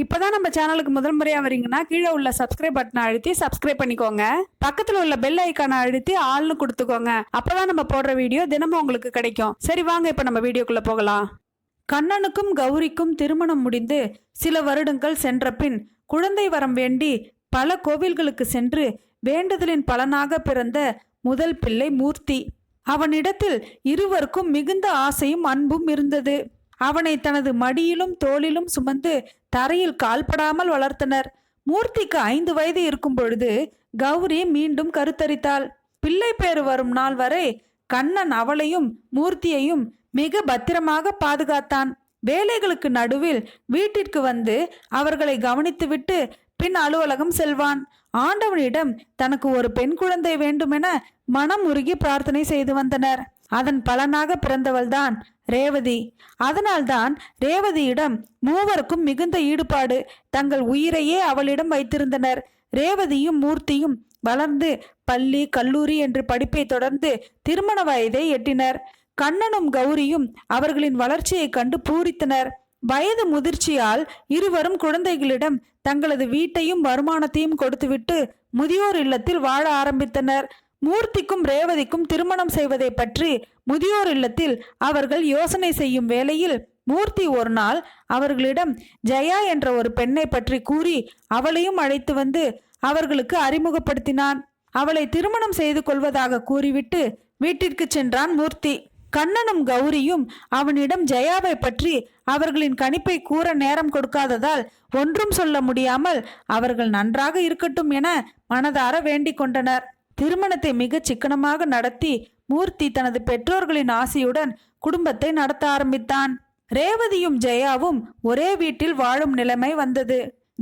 இப்போதான் நம்ம சேனலுக்கு முதல் முறையாக வரீங்கன்னா கீழே உள்ள சப்ஸ்கிரைப் பட்டனை அழுத்தி சப்ஸ்கிரைப் பண்ணிக்கோங்க. பக்கத்தில் உள்ள பெல் ஐக்கானை அழுத்தி ஆள்னு கொடுத்துக்கோங்க. அப்போதான் நம்ம போடுற வீடியோ தினமும் உங்களுக்கு கிடைக்கும். சரி வாங்க இப்போ நம்ம வீடியோக்குள்ளே போகலாம். கண்ணனுக்கும் கௌரிக்கும் திருமணம் முடிந்து சில வருடங்கள் சென்ற பின் குழந்தை வரம் வேண்டி பல கோவில்களுக்கு சென்று வேண்டுதலின் பலனாக பிறந்த முதல் பிள்ளை மூர்த்தி. அவனிடத்தில் இருவருக்கும் மிகுந்த ஆசையும் அன்பும் இருந்தது. அவனை தனது மடியிலும் தோளிலும் சுமந்து தரையில் கால்படாமல் வளர்த்தனர். மூர்த்திக்கு ஐந்து வயது இருக்கும் பொழுது கௌரி மீண்டும் கருத்தரித்தாள். பிள்ளை பேறு வரும் நாள் வரை கண்ணன் அவளையும் மூர்த்தியையும் மிக பத்திரமாக பாதுகாத்தான். வேலைகளுக்கு நடுவில் வீட்டிற்கு வந்து அவர்களை கவனித்துவிட்டு பின் அலுவலகம் செல்வான். ஆண்டவனிடம் தனக்கு ஒரு பெண் குழந்தை வேண்டுமென மனம் உருகி பிரார்த்தனை செய்து வந்தனர். அதன் பலனாக பிறந்தவள்தான் ரேவதி. அதனால்தான் ரேவதியிடம் மூவருக்கும் மிகுந்த ஈடுபாடு. தங்கள் உயிரையே அவளிடம் வைத்திருந்தனர். ரேவதியும் மூர்த்தியும் வளர்ந்து பள்ளி கல்லூரி என்று படிப்பை தொடர்ந்து திருமண வயதை எட்டினர். கண்ணனும் கௌரியும் அவர்களின் வளர்ச்சியை கண்டு பூரித்தனர். வயது முதிர்ச்சியால் இருவரும் குழந்தைகளிடம் தங்களது வீட்டையும் வருமானத்தையும் கொடுத்துவிட்டு முதியோர் இல்லத்தில் வாழ ஆரம்பித்தனர். மூர்த்திக்கும் ரேவதிக்கும் திருமணம் செய்வதை பற்றி முதியோர் இல்லத்தில் அவர்கள் யோசனை செய்யும் வேளையில் மூர்த்தி ஒரு நாள் அவர்களிடம் ஜெயா என்ற ஒரு பெண்ணை பற்றி கூறி அவளையும் அழைத்து வந்து அவர்களுக்கு அறிமுகப்படுத்தினான். அவளை திருமணம் செய்து கொள்வதாக கூறிவிட்டு வீட்டிற்கு சென்றான் மூர்த்தி. கண்ணனும் கௌரியும் அவனிடம் ஜெயாவை பற்றி அவர்களின் கணிப்பை கூற நேரம் கொடுக்காததால் ஒன்றும் சொல்ல முடியாமல் அவர்கள் நன்றாக இருக்கட்டும் என மனதார வேண்டிக் கொண்டனர். திருமணத்தை மிகச் சிக்கனமாக நடத்தி மூர்த்தி தனது பெற்றோர்களின் ஆசையுடன் குடும்பத்தை நடத்த ஆரம்பித்தான். ரேவதியும் ஜெயாவும் ஒரே வீட்டில் வாழும் நிலைமை வந்தது.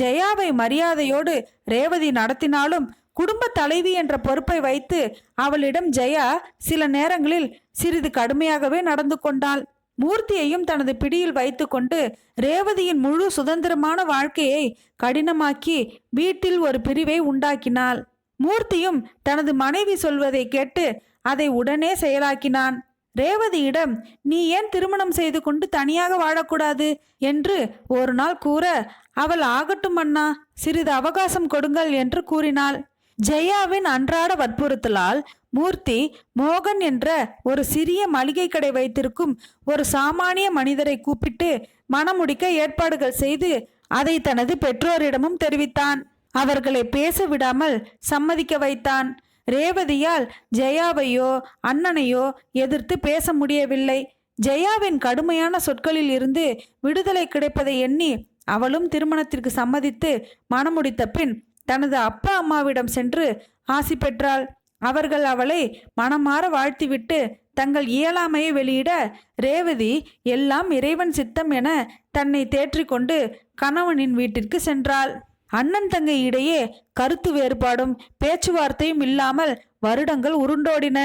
ஜெயாவை மரியாதையோடு ரேவதி நடத்தினாலும் குடும்ப தலைவி என்ற பொறுப்பை வைத்து அவளிடம் ஜெயா சில நேரங்களில் சிறிது கடுமையாகவே நடந்து கொண்டாள். மூர்த்தியையும் தனது பிடியில் வைத்துக்கொண்டு ரேவதியின் முழு சுதந்திரமான வாழ்க்கையை கடினமாக்கி வீட்டில் ஒரு பிரிவை உண்டாக்கினாள். மூர்த்தியும் தனது மனைவி சொல்வதை கேட்டு அதை உடனே செயலாக்கினான். ரேவதியிடம் நீ ஏன் திருமணம் செய்து கொண்டு தனியாக வாழக்கூடாது? என்று ஒரு நாள் கூற அவள் ஆகட்டும் அண்ணா சிறிது அவகாசம் கொடுங்கள் என்று கூறினாள். ஜெயாவின் அன்றாட வற்புறுத்தலால் மூர்த்தி மோகன் என்ற ஒரு சிறிய மளிகை கடை வைத்திருக்கும் ஒரு சாமானிய மனிதரை கூப்பிட்டு மணமுடிக்க ஏற்பாடுகள் செய்து அதை தனது பெற்றோரிடமும் தெரிவித்தான். அவர்களை பேச விடாமல் சம்மதிக்க வைத்தான். ரேவதியால் ஜெயாவையோ அண்ணனையோ எதிர்த்து பேச முடியவில்லை. ஜெயாவின் கடுமையான சொற்களில் இருந்து விடுதலை கிடைப்பதை எண்ணி அவளும் திருமணத்திற்கு சம்மதித்து மனமுடித்த பின் தனது அப்பா அம்மாவிடம் சென்று ஆசி பெற்றாள். அவர்கள் அவளை மனமாற வாழ்த்திவிட்டு தங்கள் இயலாமையை வெளியிட ரேவதி எல்லாம் இறைவன் சித்தம் என தன்னை தேற்றிக்கொண்டு கணவனின் வீட்டிற்கு சென்றாள். அண்ணன் தங்கை இடையே கருத்து வேறுபாடும் பேச்சுவார்த்தையும் இல்லாமல் வருடங்கள் உருண்டோடின.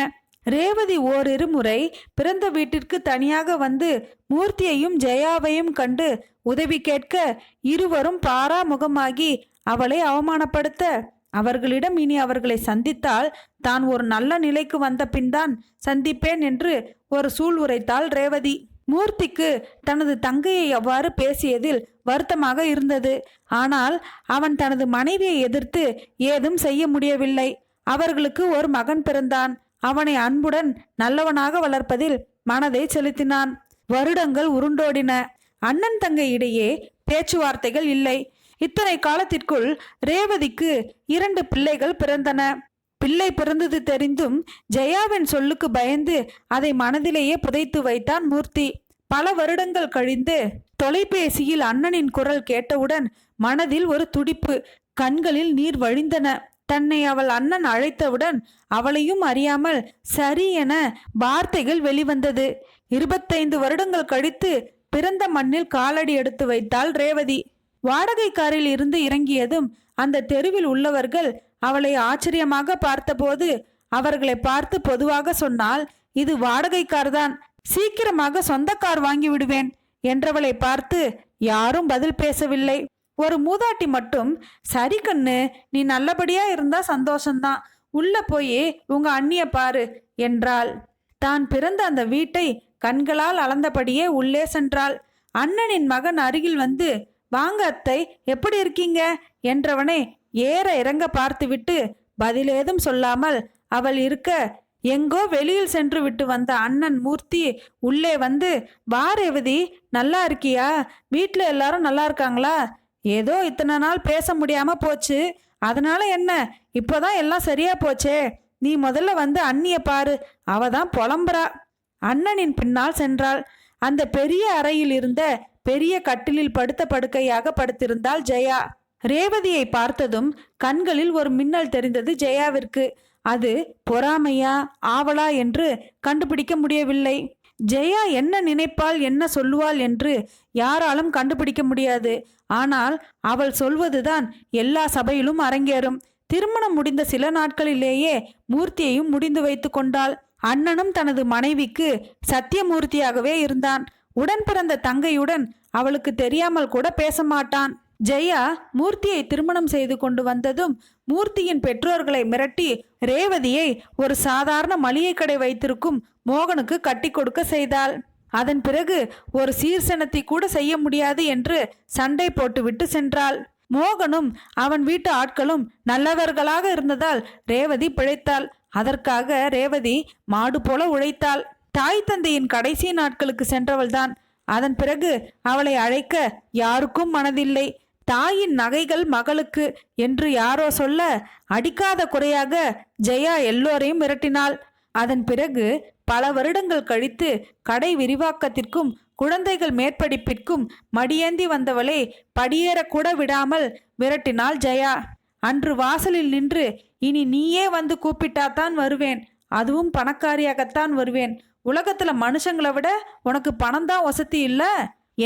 ரேவதி ஓரிரு முறை பிறந்த வீட்டிற்கு தனியாக வந்து மூர்த்தியையும் ஜெயாவையும் கண்டு உதவி கேட்க இருவரும் பாராமுகமாகி அவளை அவமானப்படுத்த அவர்களிடம் இனி அவர்களை சந்தித்தால் தான் ஒரு நல்ல நிலைக்கு வந்த பின்தான் சந்திப்பேன் என்று ஒரு சூள் உரைத்தாள் ரேவதி. மூர்த்திக்கு தனது தங்கையை அவ்வாறு பேசியதில் வருத்தமாக இருந்தது. ஆனால் அவன் தனது மனைவியை எதிர்த்து ஏதும் செய்ய முடியவில்லை. அவர்களுக்கு ஒரு மகன் பிறந்தான். அவனை அன்புடன் நல்லவனாக வளர்ப்பதில் மனதை செலுத்தினான். வருடங்கள் உருண்டோடின. அண்ணன் தங்கை இடையே பேச்சுவார்த்தைகள் இல்லை. இத்தனை காலத்திற்குள் ரேவதிக்கு இரண்டு பிள்ளைகள் பிறந்தன. பிள்ளை பிறந்தது தெரிந்தும் ஜெயாவின் சொல்லுக்கு பயந்து அதை மனதிலேயே புதைத்து வைத்தான் மூர்த்தி. பல வருடங்கள் கழிந்து தொலைபேசியில் அண்ணனின் குரல் கேட்டவுடன் மனதில் ஒரு துடிப்பு கண்களில் நீர் வழிந்தன. தன்னை அவள் அண்ணன் அழைத்தவுடன் அவளையும் அறியாமல் சரி என வார்த்தைகள் வெளிவந்தது. இருபத்தைந்து வருடங்கள் கழித்து பிறந்த மண்ணில் காலடி எடுத்து வைத்தாள் ரேவதி. வாடகை காரில் இருந்து இறங்கியதும் அந்த தெருவில் உள்ளவர்கள் அவளை ஆச்சரியமாக பார்த்தபோது அவர்களை பார்த்து பொதுவாக சொன்னால் இது வாடகை கார் தான் சீக்கிரமாக சொந்த கார் வாங்கி விடுவேன் என்றவளை பார்த்து யாரும் பதில் பேசவில்லை. ஒரு மூதாட்டி மட்டும் சரி கண்ணு நீ நல்லபடியா இருந்தா சந்தோஷம்தான். உள்ள போய் உங்க அண்ணிய பாரு என்றாள். தான் பிறந்த அந்த வீட்டை கண்களால் அளந்தபடியே உள்ளே சென்றாள். அண்ணனின் மகன் அருகில் வந்து வாங்க அத்தை எப்படி இருக்கீங்க? என்றவனை ஏற இறங்க பார்த்துவிட்டு பதிலேதும் சொல்லாமல் அவள் இருக்க எங்கோ வெளியில் சென்று விட்டு வந்த அண்ணன் மூர்த்தி உள்ளே வந்து வா ரேவதி நல்லா இருக்கியா? வீட்டில் எல்லாரும் நல்லா இருக்காங்களா? ஏதோ இத்தனை நாள் பேச முடியாமல் போச்சு. அதனால என்ன? இப்போதான் எல்லாம் சரியா போச்சே. நீ முதல்ல வந்து அண்ணிய பாரு. அவ தான் புலம்புறா. அண்ணனின் பின்னால் சென்றாள். அந்த பெரிய அறையில் இருந்த பெரிய கட்டிலில் படுத்த படுக்கையாக படுத்திருந்தாள் ஜெயா. ரேவதியை பார்த்ததும் கண்களில் ஒரு மின்னல் தெரிந்தது ஜெயாவிற்கு. அது பொறாமையா ஆவலா என்று கண்டுபிடிக்க முடியவில்லை. ஜெயா என்ன நினைப்பாள் என்ன சொல்லுவாள் என்று யாராலும் கண்டுபிடிக்க முடியாது. ஆனால் அவள் சொல்வதுதான் எல்லா சபையிலும் அரங்கேறும். திருமணம் முடிந்த சில நாட்களிலேயே மூர்த்தியையும் முடிந்து வைத்து கொண்டாள். அண்ணனும் தனது மனைவிக்கு சத்தியமூர்த்தியாகவே இருந்தான். உடன் பிறந்த தங்கையுடன் அவளுக்கு தெரியாமல் கூட பேச மாட்டான் ஜெயா மூர்த்தியை திருமணம் செய்து கொண்டு வந்ததும் மூர்த்தியின் பெற்றோர்களை மிரட்டி ரேவதியை ஒரு சாதாரண மளிகை கடை வைத்திருக்கும் மோகனுக்கு கட்டி கொடுக்க செய்தாள். அதன் பிறகு ஒரு சீர்சனத்தை கூட செய்ய முடியாது என்று சண்டை போட்டுவிட்டு சென்றாள். மோகனும் அவன் வீட்டு ஆட்களும் நல்லவர்களாக இருந்ததால் ரேவதி பிழைத்தாள். அதற்காக ரேவதி மாடு போல உழைத்தாள். தாய் தந்தையின் கடைசி நாட்களுக்கு சென்றவள்தான். அதன் பிறகு அவளை அழைக்க யாருக்கும் மனதில்லை. தாயின் நகைகள் மகளுக்கு என்று யாரோ சொல்ல அடிக்காத குறையாக ஜெயா எல்லோரையும் மிரட்டினாள். அதன் பிறகு பல வருடங்கள் கழித்து கடை விரிவாக்கத்திற்கும் குழந்தைகள் மேற்படிப்பிற்கும் மடியேந்தி வந்தவளை படியேறக்கூட விடாமல் விரட்டினாள் ஜெயா. அன்று வாசலில் நின்று இனி நீயே வந்து கூப்பிட்டாதான் வருவேன். அதுவும் பணக்காரியாகத்தான் வருவேன். உலகத்துல மனுஷங்களை விட உனக்கு பணம் தான் வசதி இல்லை.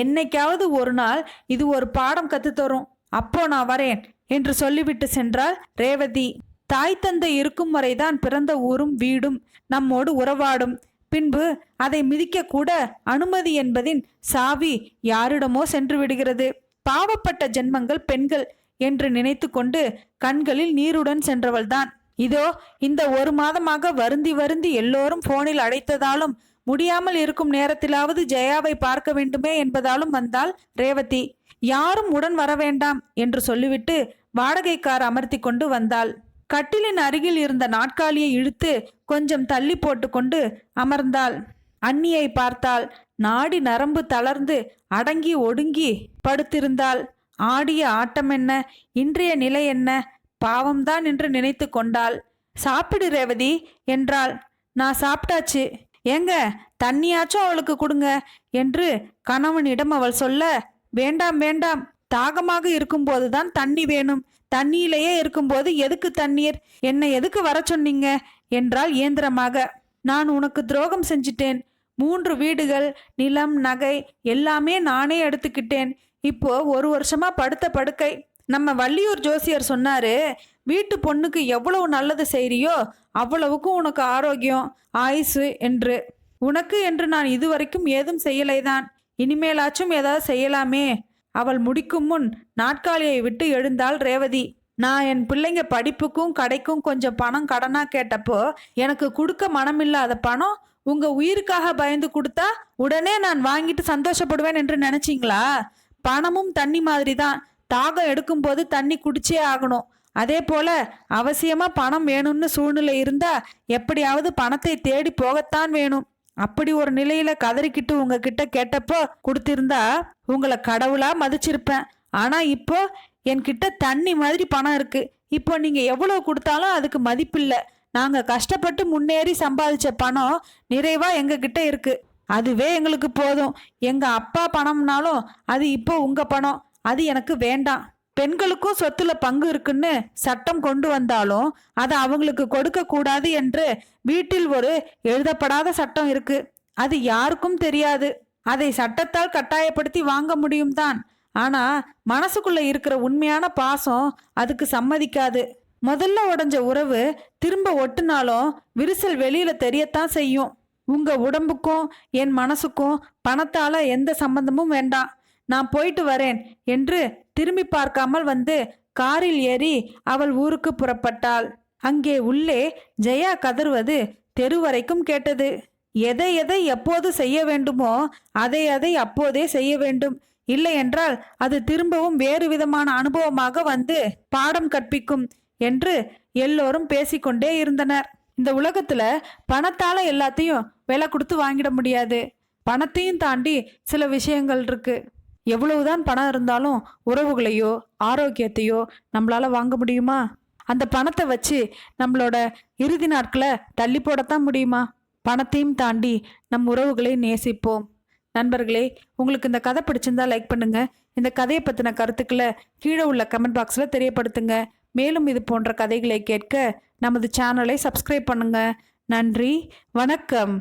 என்னைக்காவது ஒரு நாள் இது ஒரு பாடம் கத்து தரும் அப்போ நான் வரேன் என்று சொல்லிவிட்டு சென்றாள் ரேவதி. தாய் தந்தை இருக்கும் வரைதான் பிறந்த ஊரும் வீடும் நம்மோடு உறவாடும். பின்பு அதை மிதிக்க கூட அனுமதி என்பதின் சாவி யாரிடமோ சென்று விடுகிறது. பாவப்பட்ட ஜென்மங்கள் பெண்கள் என்று நினைத்து கொண்டு கண்களில் நீருடன் சென்றவள்தான். இதோ இந்த ஒரு மாதமாக வருந்தி வருந்தி எல்லோரும் போனில் அழைத்ததாலும் முடியாமல் இருக்கும் நேரத்திலாவது ஜெயாவை பார்க்க வேண்டுமே என்பதாலும் வந்தாள் ரேவதி. யாரும் உடன் வர வேண்டாம் என்று சொல்லிவிட்டு வாடகைக்கார் அமர்த்தி கொண்டு வந்தாள். கட்டிலின் அருகில் இருந்த நாட்காலியை இழுத்து கொஞ்சம் தள்ளி போட்டுக்கொண்டு அமர்ந்தாள். அன்னியை பார்த்தாள். நாடி நரம்பு தளர்ந்து அடங்கி ஒடுங்கி படுத்திருந்தாள். ஆடிய ஆட்டம் என்ன? இன்றைய நிலை என்ன? பாவம்தான் என்று நினைத்து கொண்டாள். சாப்பிடு ரேவதி என்றாள். நான் சாப்பிட்டாச்சு. ஏங்க தண்ணியாச்சும் அவளுக்கு கொடுங்க என்று கணவனிடம் அவள் சொல்ல வேண்டாம் வேண்டாம். தாகமாக இருக்கும்போதுதான் தண்ணி வேணும். தண்ணியிலேயே இருக்கும்போது எதுக்கு தண்ணீர்? என்னை எதுக்கு வர சொன்னீங்க? என்றால் இயந்திரமாக. நான் உனக்கு துரோகம் செஞ்சிட்டேன். மூன்று வீடுகள் நிலம் நகை எல்லாமே நானே எடுத்துக்கிட்டேன். இப்போ ஒரு வருஷமா படுத்த படுக்கை. நம்ம வள்ளியூர் ஜோசியர் சொன்னாரு வீட்டு பொண்ணுக்கு எவ்வளவு நல்லது செய்கிறியோ அவ்வளவுக்கும் உனக்கு ஆரோக்கியம் ஆயுசு என்று. உனக்கு என்று நான் இதுவரைக்கும் ஏதும் செய்யலைதான். இனிமேலாச்சும் ஏதாவது செய்யலாமே. அவள் முடிக்கும் முன் நாட்காலியை விட்டு எழுந்தாள் ரேவதி. நான் என் பிள்ளைங்க படிப்புக்கும் கடைக்கும் கொஞ்சம் பணம் கடனா கேட்டப்போ எனக்கு கொடுக்க மனமில்லாத பணம் உங்க உயிருக்காக பயந்து கொடுத்தா உடனே நான் வாங்கிட்டு சந்தோஷப்படுவேன் என்று நினைச்சிங்களா? பணமும் தண்ணி மாதிரி தான் தாகம் எடுக்கும்போது தண்ணி குடிச்சே ஆகணும். அதே போல அவசியமா பணம் வேணும்னு சூழ்நிலை இருந்தா எப்படியாவது பணத்தை தேடி போகத்தான் வேணும். அப்படி ஒரு நிலையில கதறிக்கிட்டு உங்ககிட்ட கேட்டப்போ கொடுத்திருந்தா உங்களை கடவுளா மதிச்சிருப்பேன். ஆனா இப்போ என்கிட்ட தண்ணி மாதிரி பணம் இருக்கு. இப்போ நீங்க எவ்வளவு கொடுத்தாலும் அதுக்கு மதிப்பில்ல. நாங்க கஷ்டப்பட்டு முன்னேறி சம்பாதிச்ச பணம் நிறைவா எங்க கிட்ட இருக்கு. அதுவே எங்களுக்கு போதும். எங்க அப்பா பணம்னாலும் அது இப்போ உங்க பணம். அது எனக்கு வேண்டாம். பெண்களுக்கும் சொத்துல பங்கு இருக்குன்னு சட்டம் கொண்டு வந்தாலும் அதை அவங்களுக்கு கொடுக்க கூடாது என்று வீட்டில் ஒரு எழுதப்படாத சட்டம் இருக்கு. அது யாருக்கும் தெரியாது. அதை சட்டத்தால் கட்டாயப்படுத்தி வாங்க முடியும் தான். ஆனா மனசுக்குள்ள இருக்கிற உண்மையான பாசம் அதுக்கு சம்மதிக்காது. முதல்ல உடைஞ்ச உறவு திரும்ப ஒட்டுனாலும் விரிசல் வெளியில தெரியத்தான் செய்யும். உங்க உடம்புக்கும் என் மனசுக்கும் பணத்தால எந்த சம்பந்தமும் வேண்டாம். நான் போயிட்டு வரேன் என்று திரும்பி பார்க்காமல் வந்து காரில் ஏறி அவள் ஊருக்கு புறப்பட்டாள். அங்கே உள்ளே ஜெயா கதறுவது தெரு வரைக்கும் கேட்டது. எதை எதை எப்போது செய்ய வேண்டுமோ அதை அதை அப்போதே செய்ய வேண்டும். இல்லை என்றால் அது திரும்பவும் வேறு விதமான அனுபவமாக வந்து பாடம் கற்பிக்கும் என்று எல்லோரும் பேசிக்கொண்டே இருந்தனர். இந்த உலகத்துல பணத்தால எல்லாத்தையும் விலை கொடுத்து வாங்கிட முடியாது. பணத்தையும் தாண்டி சில விஷயங்கள் இருக்கு. எவ்வளவுதான் பணம் இருந்தாலும் உறவுகளையோ ஆரோக்கியத்தையோ நம்மளால வாங்க முடியுமா? அந்த பணத்தை வச்சு நம்மளோட இறுதி நாட்களை தள்ளி போடத்தான் முடியுமா? பணத்தையும் தாண்டி நம் உறவுகளை நேசிப்போம். நண்பர்களே உங்களுக்கு இந்த கதை பிடிச்சிருந்தா லைக் பண்ணுங்க. இந்த கதையை பற்றின கருத்துக்களை கீழே உள்ள கமெண்ட் பாக்ஸில் தெரியப்படுத்துங்க. மேலும் இது போன்ற கதைகளை கேட்க நமது சேனலை சப்ஸ்கிரைப் பண்ணுங்க. நன்றி வணக்கம்.